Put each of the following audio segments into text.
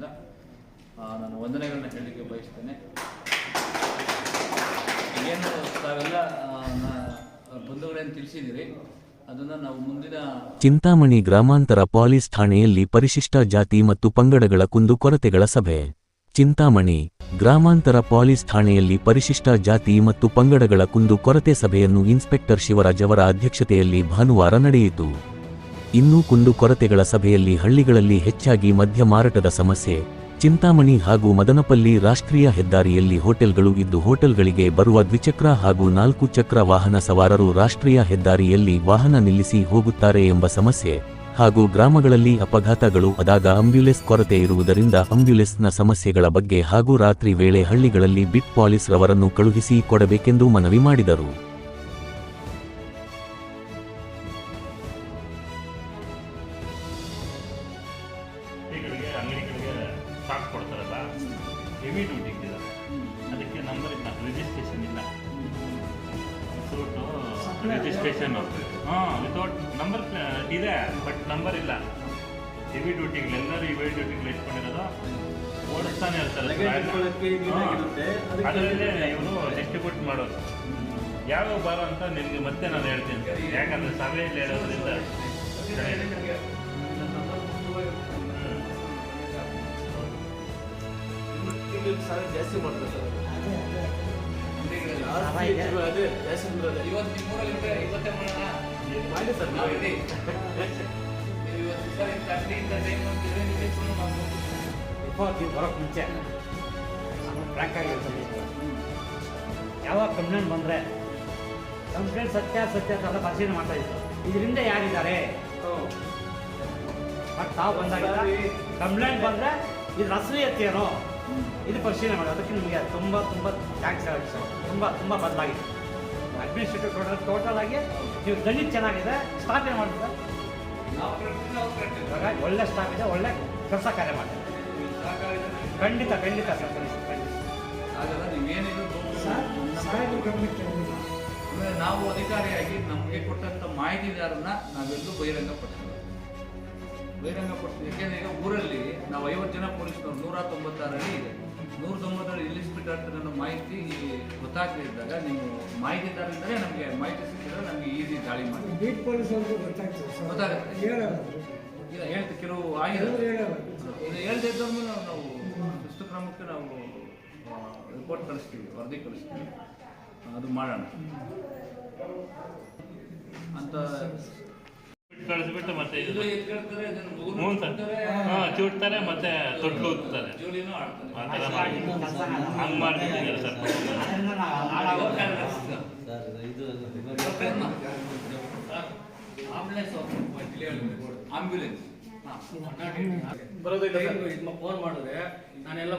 ನಾನು ವಂದನೆಗಳನ್ನ ಹೇಳಲಿಕ್ಕೆ ಬಯಸ್ತೇನೆ. ಏನು ತಾವೆಲ್ಲ ಬಂಧುಗಳೇನು ತಿಳಿಸಿದಿರಿ ಚಿಂತಾಮಣಿ ಗ್ರಾಮಾಂತರ ಪೊಲೀಸ್ ಠಾಣೆಯಲ್ಲಿ ಪರಿಶಿಷ್ಟ ಜಾತಿ ಮತ್ತು ಪಂಗಡಗಳ ಕುಂದುಕೊರತೆಗಳ ಸಭೆ. ಚಿಂತಾಮಣಿ ಗ್ರಾಮಾಂತರ ಪೊಲೀಸ್ ಠಾಣೆಯಲ್ಲಿ ಪರಿಶಿಷ್ಟ ಜಾತಿ ಮತ್ತು ಪಂಗಡಗಳ ಕುಂದುಕೊರತೆ ಸಭೆಯನ್ನು ಇನ್ಸ್ಪೆಕ್ಟರ್ ಶಿವರಾಜ್ ಅವರ ಅಧ್ಯಕ್ಷತೆಯಲ್ಲಿ ಭಾನುವಾರ ನಡೆಯಿತು. ಇನ್ನೂ ಕುಂದು ಕೊರತೆಗಳ ಸಭೆಯಲ್ಲಿ ಹಳ್ಳಿಗಳಲ್ಲಿ ಹೆಚ್ಚಾಗಿ ಮದ್ಯ ಮಾರಾಟದ ಸಮಸ್ಯೆ. ಚಿಂತಾಮಣಿ ಹಾಗೂ ಮದನಪಲ್ಲಿ ರಾಷ್ಟ್ರೀಯ ಹೆದ್ದಾರಿಯಲ್ಲಿ ಹೋಟೆಲ್ಗಳು ಇದ್ದು ಹೋಟೆಲ್ಗಳಿಗೆ ಬರುವ ದ್ವಿಚಕ್ರ ಹಾಗೂ ನಾಲ್ಕು ಚಕ್ರ ವಾಹನ ಸವಾರರು ರಾಷ್ಟ್ರೀಯ ಹೆದ್ದಾರಿಯಲ್ಲಿ ವಾಹನ ನಿಲ್ಲಿಸಿ ಹೋಗುತ್ತಾರೆ ಎಂಬ ಸಮಸ್ಯೆ. ಹಾಗೂ ಗ್ರಾಮಗಳಲ್ಲಿ ಅಪಘಾತಗಳು ಆದಾಗ ಆಂಬ್ಯುಲೆನ್ಸ್ ಕೊರತೆ ಇರುವುದರಿಂದ ಆಂಬ್ಯುಲೆನ್ಸ್ನ ಸಮಸ್ಯೆಗಳ ಬಗ್ಗೆ ಹಾಗೂ ರಾತ್ರಿ ವೇಳೆ ಹಳ್ಳಿಗಳಲ್ಲಿ ಬಿಟ್ ಪಾಲಿಸ್ ರವರನ್ನು ಕಳುಹಿಸಿ ಕೊಡಬೇಕೆಂದು ಮನವಿ ಮಾಡಿದರು. ಅಂಗಡಿಗಳಿಗೆ ಅಂಗಡಿಗಳಿಗೆ ಸ್ಟಾಕ್ ಕೊಡ್ತಾರಲ್ಲ ಹೆವಿ ಡ್ಯೂಟಿ ಇದೆ ಅದಕ್ಕೆ ನಂಬರ್ ಇಲ್ಲ ರಿಜಿಸ್ಟ್ರೇಷನ್ ಇಲ್ಲ. ವಿತೌಟ್ ರಿಜಿಸ್ಟ್ರೇಷನ್ ಹಾಂ ವಿತೌಟ್ ನಂಬರ್ ಇದೆ ಬಟ್ ನಂಬರ್ ಇಲ್ಲ. ಹೆವಿ ಡ್ಯೂಟಿಗಳು ಎಲ್ಲರೂ ಹೆವಿ ಡ್ಯೂಟಿಗಳು ಇಟ್ಕೊಂಡಿರೋದು ಓಡಿಸ್ತಾನೆ ಇರ್ತಾರೆ ಅದರಲ್ಲೇ ಇವರು ಡಿಸ್ಟ್ರಿಬ್ಯೂಟ್ ಮಾಡೋದು. ಯಾವ್ಯಾವ ಬಾರ ಅಂತ ನಿಮಗೆ ಮತ್ತೆ ನಾನು ಹೇಳ್ತೀನಿ. ಯಾಕಂದ್ರೆ ಸಭೆಯಲ್ಲಿ ಹೇಳೋದ್ರಿಂದ ಜಾಸ್ತಿ ಮಾಡ್ತಾರೆ ಸರ್. ಅದೇ ಜಾಸ್ತಿ ಅಂದ್ರೆ ಇವತ್ತು ನಿಮ್ಮೂರಲ್ಲಿ ಇವತ್ತೇ ಮಾಡೋಣ ಮಾಡಿ ಸರ್ ನಾವು? ಇದೆ ನೀವು ಇವತ್ತು ಸರ್ ಅಂಗಡಿ ಇಂಥ ಟೈಮ್ ನಿಮಗೆ ಸುಮ್ಮನೆ ಮಾಡ್ಬೋದು. ರಿಪೋರ್ಟ್ ಬರೋಕ್ಕೆ ಮುಂಚೆ ಆಗಿರ್ತೀನಿ ಯಾವಾಗ ಕಂಪ್ಲೇಂಟ್ ಬಂದರೆ ಕಂಪ್ಲೇಂಟ್ ಸತ್ಯ ಸತ್ಯ ಅಂತ ಪರಿಶೀಲನೆ ಮಾಡ್ತಾ ಇದ್ರು. ಇದರಿಂದ ಯಾರಿದ್ದಾರೆ? ಬಟ್ ತಾವು ಬಂದಾಗ ಕಂಪ್ಲೇಂಟ್ ಬಂದರೆ ಇದು ಅಸಲಿಯತ್ತೇನೋ ಇದು ಪರಿಶೀಲನೆ ಮಾಡಿ ಅದಕ್ಕೆ ನಿಮಗೆ ತುಂಬ ತುಂಬ ಥ್ಯಾಂಕ್ಸ್ ಹೇಳಿ ಸರ್. ತುಂಬ ತುಂಬ ಬದಲಾಗಿದೆ. ಅಡ್ಮಿನಿಸ್ಟ್ರೇಟಿವ್ ಟೋಟಲ್ ಟೋಟಲ್ ಆಗಿ ನೀವು ಗಣಿತ ಚೆನ್ನಾಗಿದೆ ಸ್ಟಾಫ್ ಏನು ಮಾಡ್ತೀರಾ? ಇವಾಗ ಒಳ್ಳೆ ಸ್ಟಾಫ್ ಇದೆ, ಒಳ್ಳೆ ಕೆಲಸ ಕಾರ್ಯ ಮಾಡ್ತಾರೆ. ಖಂಡಿತ ಖಂಡಿತ ಸರ್ ಆಮೇಲೆ ನಾವು ಅಧಿಕಾರಿಯಾಗಿ ನಮಗೆ ಕೊಟ್ಟಂತ ಮಾಹಿತಿದಾರನ್ನ ನಾವೆಲ್ಲೂ ಬಹಿರಂಗ ಬಹಿರಂಗಪಡಿಸ್ತೀವಿ. ಬಹಿರಂಗ ಪಡಿಸ್ತೀವಿ ಯಾಕೆಂದ್ರೆ ಈಗ ಊರಲ್ಲಿ ಐವತ್ತು ಜನ ಪೊಲೀಸ್ನವ್ರು ನೂರ ತೊಂಬತ್ತಾರಲ್ಲಿ ಇದೆ. ನೂರ ತೊಂಬತ್ತಾರು ಇಲ್ಲಿಸ್ಬಿಟ್ಟು ಆಗ್ತದೆ ಅನ್ನೋ ಮಾಹಿತಿ ಗೊತ್ತಾಗದೇ ಇದ್ದಾಗ ನೀವು ಮಾಹಿತಿದಾರರಿಂದಲೇ ನಮಗೆ ಮಾಹಿತಿ ಸಿಕ್ಕಿದ್ರೆ ನಮಗೆ ಈಸಿ ದಾಳಿ ಮಾಡಿ. ಬೀಟ್ ಪೊಲೀಸ್ ಅವ್ರಿಗೂ ಗೊತ್ತಾಗ್ತದೆ ಸರ್. ಗೊತ್ತಾಗುತ್ತೆ. ಇಲ್ಲ ಹೇಳ್ತೀವಿ ಕೆಲವು ಆಗಿದೆ. ಇದು ಹೇಳ್ದೇ ಇದ್ದವ್ರ ನಾವು ಶಿಸ್ತು ಕ್ರಮಕ್ಕೆ ನಾವು ರಿಪೋರ್ಟ್ ಕಳಿಸ್ತೀವಿ ವರದಿ ಕಳಿಸ್ತೀವಿ. ಅದು ಮಾಡೋಣ. ಅಂತ ಕಳಿಸ್ಬಿಟ್ಟು ಮತ್ತೆ ಹ್ಞೂ ಸರ್. ಹಾ. ಚೂಡ್ತಾರೆ ಮತ್ತೆ ತೊಟ್ಲು ಹೋಗ್ತಾರೆ ಹಂಗ್ ಆಡ್ತಾರೆ. ಆ ಥರ ಮಾಡಿ ಹಂಗೆ ಮಾಡ್ಬಿಟ್ಟಿದ್ದಾರೆ ಸರ್. ಆಂಬ್ಯುಲೆನ್ಸ್ ಬರೋದಿಲ್ಲ ಸರ್. ಫೋನ್ ಮಾಡಿದ್ರೆ ನಾನೆಲ್ಲ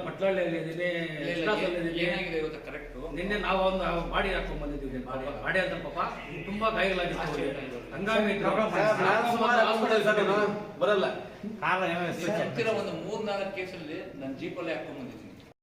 ಎಕ್ಸ್ಪ್ರೆಸ್ಸಲ್ಲಿ ಇದ್ದೀನಿ. ಏನಾಗಿದೆ ಇವತ್ತು? ಕರೆಕ್ಟು ನಿನ್ನೆ ನಾವು ಒಂದು ಮಾಡಿ ಹಾಕೊಂಡ್ ಬಂದಿದ್ದೀವಿ ಮಾಡಿ. ಅಂತ ಪಾಪ. ತುಂಬಾ ಗಾಯಗಳಾಗಿತ್ತು. ಹಂಗಾಗಿ ಬರಲ್ಲ. ಒಂದು ಮೂರ್ ನಾಲ್ಕು ಕೇಸಲ್ಲಿ ನನ್ನ ಜೀಪಲ್ಲಿ ಹಾಕೊಂಡ್ ಬಂದಿದ್ದೀನಿ.